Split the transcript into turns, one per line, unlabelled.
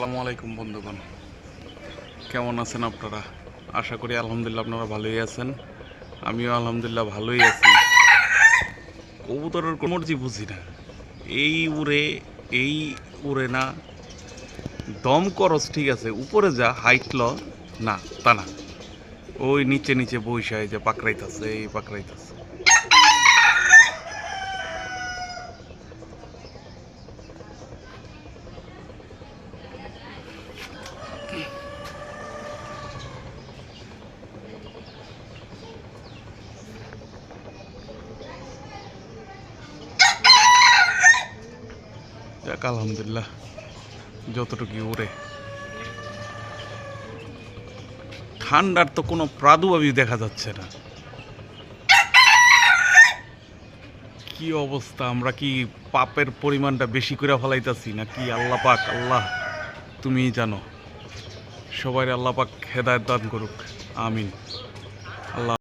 আসসালামু আলাইকুম বন্ধুগণ। কেমন আছেন আপনারা? আশা করি আলহামদুলিল্লাহ আপনারা ভালোই আছেন। আমিও আলহামদুলিল্লাহ ভালোই আছি। কবুতরের কোনো মর্জি বুঝি না। এই উড়ে এই উড়ে না। দম করস ঠিক আছে, উপরে যা হাইটল না, তা না। ওই নিচে নিচে বৈশায় যে পাকড়াইতেছে, এই পাকড়াইতেছে। যাক আলহামদুলিল্লাহ যতটুকু উড়ে ঠান্ডার তো কোনো প্রাদুর্ভাবই দেখা যাচ্ছে না। কি অবস্থা, আমরা কি পাপের পরিমাণটা বেশি করে ফেলাইতাছি না কি আল্লাহ পাক? আল্লাহ তুমি জানো। সবাই আল্লাহ পাক হেদায়ত দান করুক। আমিন।